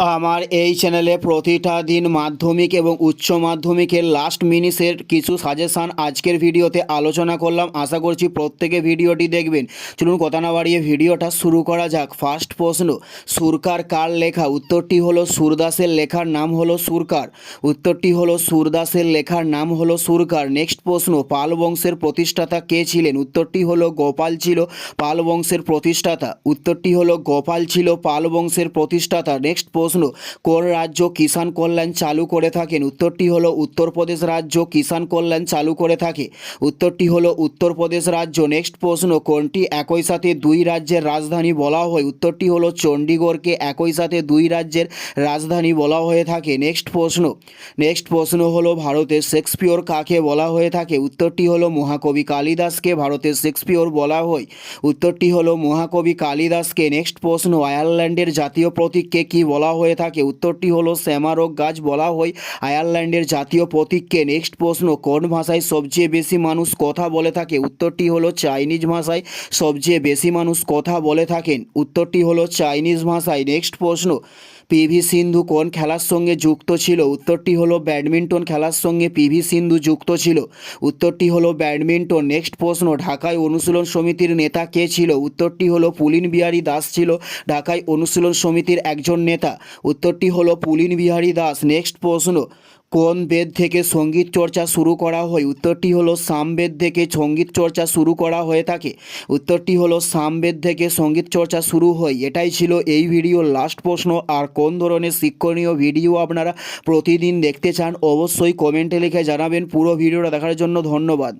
আমার এই চ্যানেলে প্রতিটা দিন মাধ্যমিক এবং উচ্চ মাধ্যমিকের লাস্ট মিনিটের কিছু সাজেশান আজকের ভিডিওতে আলোচনা করলাম। আশা করছি প্রত্যেকে ভিডিওটি দেখবেন। চলুন কথা না বাড়িয়ে ভিডিওটা শুরু করা যাক। ফার্স্ট প্রশ্ন, সুরকার কার লেখা? উত্তরটি হলো সুরদাসের লেখার নাম হলো সুরকার। উত্তরটি হলো সুরদাসের লেখার নাম হলো সুরকার। নেক্সট প্রশ্ন, পাল বংশের প্রতিষ্ঠাতা কে ছিলেন? উত্তরটি হলো গোপাল ছিল, পাল বংশের প্রতিষ্ঠাতা। উত্তরটি হলো গোপাল ছিল, পাল বংশের প্রতিষ্ঠাতা। নেক্সট প্রশ্ন। কোন রাজ্য কিষাণ কল্যাণ চালু করে থাকেন উত্তরটি হলো উত্তরপ্রদেশ রাজ্য কিষাণ কল্যাণ চালু করে থাকে। উত্তরটি হলো উত্তরপ্রদেশ রাজ্য। নেক্সট প্রশ্ন, কোনটি একই সাথে দুই রাজ্যের রাজধানী বলা হয়? উত্তরটি হলো চণ্ডীগড়কে একই সাথে দুই রাজ্যের রাজধানী বলা হয়ে থাকে। নেক্সট প্রশ্ন নেক্সট প্রশ্ন হলো ভারতের শেক্সপিয়র কাকে বলা হয়ে থাকে? উত্তরটি হলো মহাকবি কালিদাসকে ভারতের শেক্সপিয়র বলা হয়। উত্তরটি হলো মহাকবি কালিদাসকে। নেক্সট প্রশ্ন, আয়ারল্যান্ডের জাতীয় প্রতীককে কি বলা হয়ে থাকে। উত্তরটি হলো শ্যামারক গাছ বলা হয়। আয়ারল্যান্ডের জাতীয় প্রতীককে নেক্সট প্রশ্ন, কোন ভাষায় সবচেয়ে বেশি মানুষ কথা বলে থাকে? উত্তরটি হলো চাইনিজ ভাষায় সবচেয়ে বেশি মানুষ কথা বলে থাকেন। উত্তরটি হলো চাইনিজ ভাষায়। নেক্সট প্রশ্ন পিভি সিন্ধু কোন খেলার সঙ্গে যুক্ত ছিল? উত্তরটি হলো ব্যাডমিন্টন খেলার সঙ্গে পিভি সিন্ধু যুক্ত ছিল। উত্তরটি হলো ব্যাডমিন্টন। নেক্সট প্রশ্ন, ঢাকায় অনুশীলন সমিতির নেতা কে ছিল? উত্তরটি হলো পুলিন বিহারী দাস ছিল। ঢাকায় অনুশীলন সমিতির একজন নেতা। উত্তরটি হলো পুলিন বিহারী দাস। নেক্সট প্রশ্ন, কোন বেদ থেকে সংগীত চর্চা শুরু করা হয়? উত্তরটি হলো সামবেদ থেকে সংগীত চর্চা শুরু করা হয়ে থাকে। উত্তরটি হলো সামবেদ থেকে সংগীত চর্চা শুরু হয়। এটাই ছিল এই ভিডিওর লাস্ট প্রশ্ন। আর কোন ধরনের শিক্ষণীয় ভিডিও আপনারা প্রতিদিন দেখতে চান, অবশ্যই কমেন্টে লিখে জানাবেন। পুরো ভিডিওটা দেখার জন্য ধন্যবাদ।